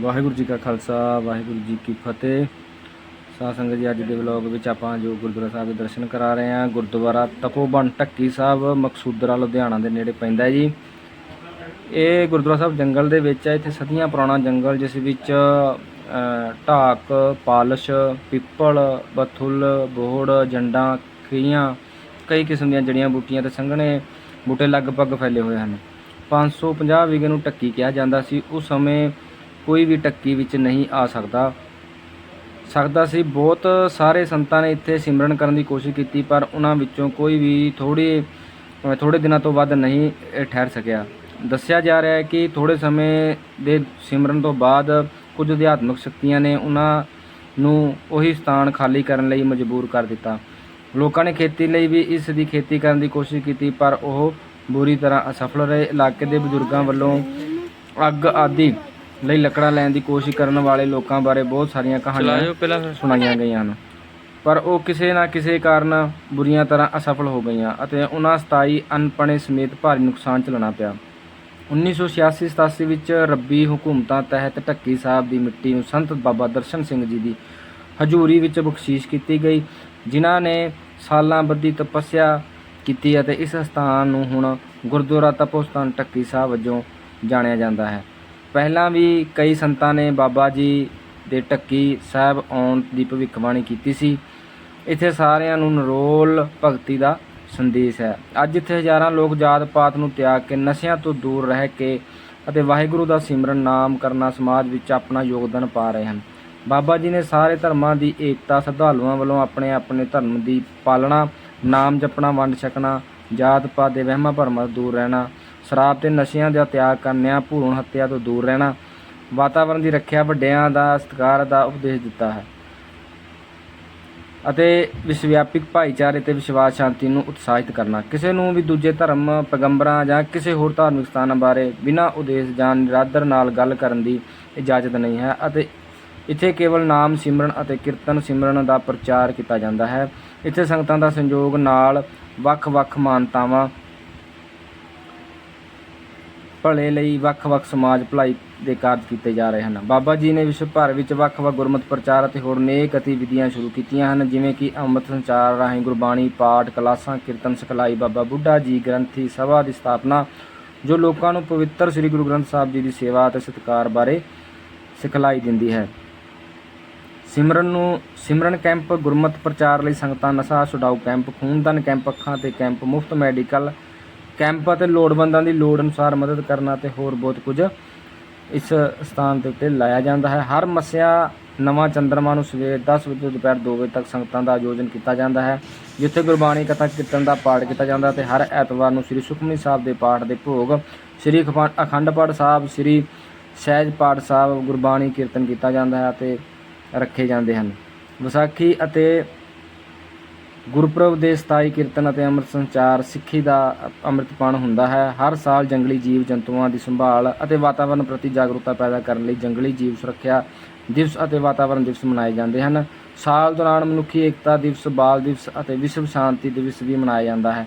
ਵਾਹਿਗੁਰੂ ਜੀ ਕਾ ਖਾਲਸਾ, ਵਾਹਿਗੁਰੂ ਜੀ ਕੀ ਫਤਿਹ। ਸਾਧ ਸੰਗਤ ਜੀ, ਅੱਜ ਦੇ ਵਲੌਗ ਵਿੱਚ ਆਪਾਂ ਜੋ ਗੁਰਦੁਆਰਾ ਸਾਹਿਬ ਦੇ ਦਰਸ਼ਨ ਕਰਾ ਰਹੇ ਹਾਂ, ਗੁਰਦੁਆਰਾ ਤਪੋਬਨ ਢੱਕੀ ਸਾਹਿਬ, ਮਕਸੂਦਰਾ, ਲੁਧਿਆਣਾ ਦੇ ਨੇੜੇ ਪੈਂਦਾ ਜੀ। ਇਹ ਗੁਰਦੁਆਰਾ ਸਾਹਿਬ ਜੰਗਲ ਦੇ ਵਿੱਚ ਹੈ, ਇੱਥੇ ਸਦੀਆਂ ਪੁਰਾਣਾ ਜੰਗਲ, ਜਿਸ ਵਿੱਚ ਢਾਕ, ਪਾਲਸ਼, ਪਿੱਪਲ, ਬਥੁੱਲ, ਬੋਹੜ, ਜੰਡਾਂ, ਖੀਆਂ, ਕਈ ਕਿਸਮ ਦੀਆਂ ਜੜੀਆਂ ਬੂਟੀਆਂ ਤੇ ਸੰਘਣੇ ਬੂਟੇ ਲਗਭਗ ਫੈਲੇ ਹੋਏ ਹਨ। 550 ਵਿਗੇ ਨੂੰ ਟੱਕੀ ਕਿਹਾ ਜਾਂਦਾ ਸੀ। ਉਸ ਸਮੇਂ ਕੋਈ ਵੀ ਟੱਕੀ ਵਿੱਚ ਨਹੀਂ ਆ ਸਕਦਾ। ਸਕਦਾ ਸੀ, ਬਹੁਤ ਸਾਰੇ ਸੰਤਾਂ ਨੇ ਇੱਥੇ ਸਿਮਰਨ ਕਰਨ ਦੀ ਕੋਸ਼ਿਸ਼ ਕੀਤੀ, ਪਰ ਉਹਨਾਂ ਵਿੱਚੋਂ ਕੋਈ ਵੀ ਥੋੜੀ ਥੋੜੇ ਦਿਨਾਂ ਤੋਂ ਵੱਧ ਨਹੀਂ ਠਹਿਰ ਸਕਿਆ। ਦੱਸਿਆ ਜਾ ਰਿਹਾ ਹੈ ਕਿ ਥੋੜੇ ਸਮੇਂ ਦੇ ਸਿਮਰਨ ਤੋਂ ਬਾਅਦ ਕੁਝ ਅਧਿਆਤਮਿਕ ਸ਼ਕਤੀਆਂ ਨੇ ਉਹਨਾਂ ਨੂੰ ਉਹੀ ਸਥਾਨ ਖਾਲੀ ਕਰਨ ਲਈ ਮਜਬੂਰ ਕਰ ਦਿੱਤਾ। ਲੋਕਾਂ ਨੇ ਖੇਤੀ ਲਈ ਵੀ ਇਸ ਦੀ ਖੇਤੀ ਕਰਨ ਦੀ ਕੋਸ਼ਿਸ਼ ਕੀਤੀ, ਪਰ ਉਹ ਬੁਰੀ ਤਰ੍ਹਾਂ ਅਸਫਲ ਰਹੇ। ਇਲਾਕੇ ਦੇ ਬਜ਼ੁਰਗਾਂ ਵੱਲੋਂ ਅੱਗ ਆਦਿ ਲਈ ਲੱਕੜਾਂ ਲੈਣ ਦੀ ਕੋਸ਼ਿਸ਼ ਕਰਨ ਵਾਲੇ ਲੋਕਾਂ ਬਾਰੇ ਬਹੁਤ ਸਾਰੀਆਂ ਕਹਾਣੀਆਂ ਪਹਿਲਾਂ ਸੁਣਾਈਆਂ ਗਈਆਂ ਹਨ। ਪਰ ਉਹ ਕਿਸੇ ਨਾ ਕਿਸੇ ਕਾਰਨ ਬੁਰੀਆਂ ਤਰ੍ਹਾਂ ਅਸਫਲ ਹੋ ਗਈਆਂ ਅਤੇ ਉਹਨਾਂ 27 ਅਨਪਣੇ ਸਮੇਤ ਭਾਰੀ ਨੁਕਸਾਨ ਝੱਲਣਾ ਪਿਆ। 1986-87 ਵਿੱਚ ਰੱਬੀ ਹਕੂਮਤਾਂ ਤਹਿਤ ਢੱਕੀ ਸਾਹਿਬ ਦੀ ਮਿੱਟੀ ਨੂੰ ਸੰਤ ਬਾਬਾ ਦਰਸ਼ਨ ਸਿੰਘ ਜੀ ਦੀ ਹਜ਼ੂਰੀ ਵਿੱਚ ਬਖਸ਼ੀਸ਼ ਕੀਤੀ ਗਈ ਜਿਨ੍ਹਾਂ ਨੇ ਸਾਲਾਂ ਬੱਧੀ ਤਪੱਸਿਆ ਕੀਤੀ ਅਤੇ ਇਸ ਸਥਾਨ ਨੂੰ ਹੁਣ ਗੁਰਦੁਆਰਾ ਤਪੋਸਤਾਨ ਢੱਕੀ ਸਾਹਿਬ ਵਜੋਂ ਜਾਣਿਆ ਜਾਂਦਾ ਹੈ। ਪਹਿਲਾਂ ਵੀ ਕਈ ਸੰਤਾਂ ਨੇ ਬਾਬਾ ਜੀ ਦੇ ਢੱਕੀ ਸਾਹਿਬ ਆਉਣ ਦੀ ਭਵਿੱਖਬਾਣੀ ਕੀਤੀ ਸੀ। ਇੱਥੇ ਸਾਰਿਆਂ ਨੂੰ ਨਰੋਲ ਭਗਤੀ ਦਾ ਸੰਦੇਸ਼ ਹੈ। ਅੱਜ ਇੱਥੇ ਹਜ਼ਾਰਾਂ ਲੋਕ ਜਾਤ ਪਾਤ ਨੂੰ ਤਿਆਗ ਕੇ ਨਸ਼ਿਆਂ ਤੋਂ ਦੂਰ ਰਹਿ ਕੇ ਅਤੇ ਵਾਹਿਗੁਰੂ ਦਾ ਸਿਮਰਨ, ਨਾਮ ਕਰਨਾ, ਸਮਾਜ ਵਿੱਚ ਆਪਣਾ ਯੋਗਦਾਨ ਪਾ ਰਹੇ ਹਨ। ਬਾਬਾ ਜੀ ਨੇ ਸਾਰੇ ਧਰਮਾਂ ਦੀ ਏਕਤਾ, ਸ਼ਰਧਾਲੂਆਂ ਵੱਲੋਂ ਆਪਣੇ ਆਪਣੇ ਧਰਮ ਦੀ ਪਾਲਣਾ, ਨਾਮ ਜਪਣਾ, ਵੰਡ ਛਕਣਾ, ਜਾਤ ਪਾਤ ਦੇ ਵਹਿਮਾਂ ਭਰਮਾਂ ਤੋਂ ਦੂਰ ਰਹਿਣਾ ਸ਼ਰਾਬ ਤੇ ਨਸ਼ਿਆਂ ਦਾ ਤਿਆਗ ਕਰਨਿਆਂ ਭਰੂਣ ਹੱਤਿਆ ਤੋਂ ਦੂਰ ਰਹਿਣਾ ਵਾਤਾਵਰਣ ਦੀ ਰੱਖਿਆ ਵੱਡਿਆਂ ਦਾ ਸਤਿਕਾਰ ਦਾ ਉਪਦੇਸ਼ ਦਿੱਤਾ ਹੈ। ਅਤੇ ਵਿਸ਼ਵਵਿਆਪਕ ਭਾਈਚਾਰੇ ਤੇ ਵਿਸ਼ਵਾਸ ਸ਼ਾਂਤੀ ਨੂੰ ਉਤਸ਼ਾਹਿਤ ਕਰਨਾ। ਕਿਸੇ ਨੂੰ ਵੀ ਦੂਜੇ ਧਰਮ, ਪੈਗੰਬਰਾਂ ਜਾਂ ਕਿਸੇ ਹੋਰ ਧਾਰਮਿਕ ਸਥਾਨਾਂ ਬਾਰੇ ਬਿਨਾਂ ਉਦੇਸ਼ ਜਾਂ ਨਿਰਾਦਰ ਨਾਲ ਗੱਲ ਕਰਨ ਦੀ ਇਜਾਜ਼ਤ ਨਹੀਂ ਹੈ ਅਤੇ ਇੱਥੇ ਕੇਵਲ ਨਾਮ ਸਿਮਰਨ ਅਤੇ ਕੀਰਤਨ ਸਿਮਰਨ ਦਾ ਪ੍ਰਚਾਰ ਕੀਤਾ ਜਾਂਦਾ ਹੈ। ਇੱਥੇ ਸੰਗਤਾਂ ਦਾ ਸੰਯੋਗ ਨਾਲ ਵੱਖ-ਵੱਖ ਮਾਨਤਾਵਾਂ ਭਲੇ ਲਈ ਵੱਖ-ਵੱਖ ਸਮਾਜ ਭਲਾਈ ਦੇ ਕਾਰਜ ਕੀਤੇ ਜਾ ਰਹੇ ਹਨ। ਬਾਬਾ ਜੀ ਨੇ ਵਿਸ਼ਵ ਭਰ ਵਿੱਚ ਵੱਖ-ਵੱਖ ਗੁਰਮਤਿ ਪ੍ਰਚਾਰ ਅਤੇ ਹੋਰ ਨੇਕ ਗਤੀਵਿਧੀਆਂ ਸ਼ੁਰੂ ਕੀਤੀਆਂ ਹਨ, ਜਿਵੇਂ ਕਿ ਅੰਮ੍ਰਿਤ ਸੰਚਾਰ ਰਾਹੀਂ ਗੁਰਬਾਣੀ, ਪਾਠ, ਕਲਾਸਾਂ, ਕੀਰਤਨ, ਸਿਖਲਾਈ, ਬਾਬਾ ਬੁੱਢਾ ਜੀ ਗ੍ਰੰਥੀ, ਸਭਾ ਦੀ ਸਥਾਪਨਾ, ਜੋ ਲੋਕਾਂ ਨੂੰ ਪਵਿੱਤਰ ਸ੍ਰੀ ਗੁਰੂ ਗ੍ਰੰਥ ਸਾਹਿਬ ਜੀ ਦੀ ਸੇਵਾ ਅਤੇ ਸਤਿਕਾਰ ਬਾਰੇ ਸਿਖਲਾਈ ਦਿੰਦੀ ਹੈ। ਸਿਮਰਨ ਨੂੰ ਸਿਮਰਨ ਕੈਂਪ ਗੁਰਮਤ ਪ੍ਰਚਾਰ ਲਈ ਸੰਗਤਾਂ ਨਸ਼ਾ ਛੁਡਾਊ ਕੈਂਪ, ਖੂਨਦਾਨ ਕੈਂਪ, ਅੱਖਾਂ ਤੇ ਕੈਂਪ, ਮੁਫਤ ਮੈਡੀਕਲ ਕੈਂਪ ਅਤੇ ਲੋੜਵੰਦਾਂ ਦੀ ਲੋੜ ਅਨੁਸਾਰ ਮਦਦ ਕਰਨਾ ਅਤੇ ਹੋਰ ਬਹੁਤ ਕੁਝ ਇਸ ਸਥਾਨ ਦੇ ਉੱਤੇ ਲਾਇਆ ਜਾਂਦਾ ਹੈ। ਹਰ ਮੱਸਿਆ ਨਵਾਂ ਚੰਦਰਮਾ ਨੂੰ ਸਵੇਰ 10 ਵਜੇ ਤੋਂ ਦੁਪਹਿਰ 2 ਵਜੇ ਤੱਕ ਸੰਗਤਾਂ ਦਾ ਆਯੋਜਨ ਕੀਤਾ ਜਾਂਦਾ ਹੈ। ਜਿੱਥੇ ਗੁਰਬਾਣੀ ਕਥਾ ਕੀਰਤਨ ਦਾ ਪਾਠ ਕੀਤਾ ਜਾਂਦਾ ਤੇ ਹਰ ਐਤਵਾਰ ਨੂੰ ਸ੍ਰੀ ਸੁਖਮਨੀ ਸਾਹਿਬ ਦੇ ਪਾਠ ਦੇ ਭੋਗ ਸ੍ਰੀ ਅਖੰਡ- ਅਖੰਡ ਪਾਠ ਸਾਹਿਬ, ਸ੍ਰੀ ਸਹਿਜ ਪਾਠ ਸਾਹਿਬ, ਗੁਰਬਾਣੀ ਕੀਰਤਨ ਕੀਤਾ ਜਾਂਦਾ ਹੈ ਅਤੇ ਰੱਖੇ ਜਾਂਦੇ ਹਨ। ਵਿਸਾਖੀ ਅਤੇ ਗੁਰਪੁਰਬ ਦੇ 27 ਕੀਰਤਨ ਅਤੇ ਅੰਮ੍ਰਿਤ ਸੰਚਾਰ ਸਿੱਖੀ ਦਾ ਅੰਮ੍ਰਿਤਪਾਨ ਹੁੰਦਾ ਹੈ। ਹਰ ਸਾਲ ਜੰਗਲੀ ਜੀਵ ਜੰਤੂਆਂ ਦੀ ਸੰਭਾਲ ਅਤੇ ਵਾਤਾਵਰਣ ਪ੍ਰਤੀ ਜਾਗਰੂਕਤਾ ਪੈਦਾ ਕਰਨ ਲਈ ਜੰਗਲੀ ਜੀਵ ਸੁਰੱਖਿਆ ਦਿਵਸ ਅਤੇ ਵਾਤਾਵਰਣ ਦਿਵਸ ਮਨਾਏ ਜਾਂਦੇ ਹਨ। ਸਾਲ ਦੌਰਾਨ ਮਨੁੱਖੀ ਏਕਤਾ ਦਿਵਸ, ਬਾਲ ਦਿਵਸ ਅਤੇ ਵਿਸ਼ਵ ਸ਼ਾਂਤੀ ਦਿਵਸ ਵੀ ਮਨਾਇਆ ਜਾਂਦਾ ਹੈ।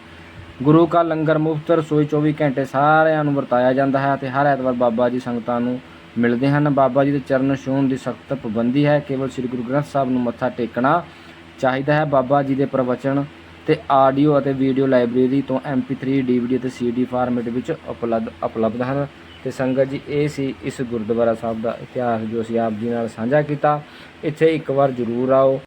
ਗੁਰੂ ਕਾ ਲੰਗਰ ਮੁਫਤ ਰਸੋਈ 24 ਘੰਟੇ ਸਾਰਿਆਂ ਨੂੰ ਵਰਤਾਇਆ ਜਾਂਦਾ ਹੈ ਅਤੇ ਹਰ ਐਤਵਾਰ ਬਾਬਾ ਜੀ ਸੰਗਤਾਂ ਨੂੰ ਮਿਲਦੇ ਹਨ। ਬਾਬਾ ਜੀ ਦੇ ਚਰਨ ਛੂਹਣ ਦੀ ਸਖਤ ਪਾਬੰਦੀ ਹੈ। ਕੇਵਲ ਸ੍ਰੀ ਗੁਰੂ ਗ੍ਰੰਥ ਸਾਹਿਬ ਨੂੰ ਮੱਥਾ ਟੇਕਣਾ ਚਾਹੀਦਾ ਹੈ ਬਾਬਾ ਜੀ ਦੇ ਪ੍ਰਵਚਨ ਤੇ ਆਡੀਓ ਅਤੇ ਵੀਡੀਓ ਲਾਇਬ੍ਰੇਰੀ ਤੋਂ MP3 DVD ਅਤੇ CD ਫਾਰਮੈਟ ਵਿੱਚ ਉਪਲਬਧ ਉਪਲਬਧ ਹਨ। ਤੇ ਸੰਗਤ ਜੀ, ਇਹ ਸੀ ਇਸ ਗੁਰਦੁਆਰਾ ਸਾਹਿਬ ਦਾ ਇਤਿਹਾਸ ਜੋ ਅਸੀਂ ਆਪ ਜੀ ਨਾਲ ਸਾਂਝਾ ਕੀਤਾ। ਇੱਥੇ ਇੱਕ ਵਾਰ ਜ਼ਰੂਰ ਆਓ।